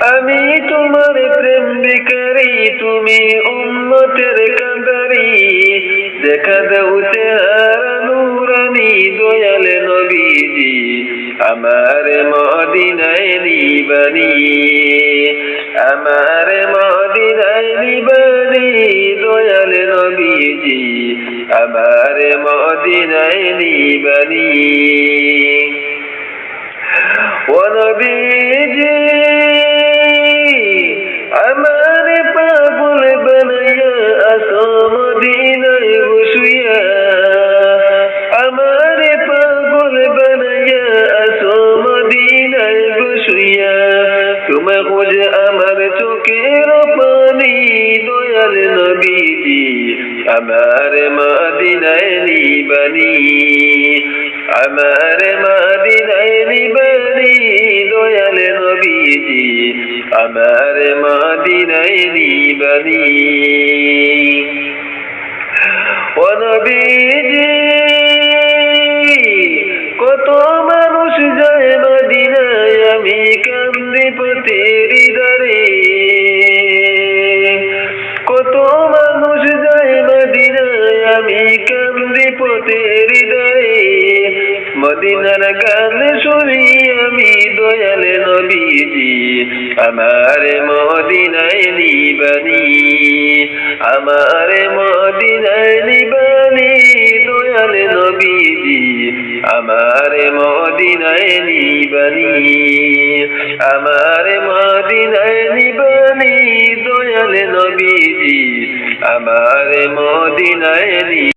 আমি তোমার প্রেম বিকারি তুমি উম্মতের কান্দারি দেখা দাও চেহারা নুরানি, দয়াল নবীজি, আমার মদিনায় নিবানি। আমার মদিনায় নিবানি, দয়াল নবীজি, আমার মদিনায় নিবানি। ও নবীজি তোমার খোঁজ আমার চোখের পানি দয়াল নবীজি, আমার মদিনায় নিবানি। আমার মদিনায় নিবানি দয়াল নবীজি, আমার মদিনায় নিবানি। ও নবীজি, কত মানুষ কান্দি মদিনার গান শুনি আমি দয়াল নবীজি। আমার মদিনায় নিবানি, আমার মদিনায় নিবানি দয়াল নবীজি। আমার মদিনায় নিবানি, আমার মদিনায় নিবানি দয়াল নবীজি। আমার মদিনায়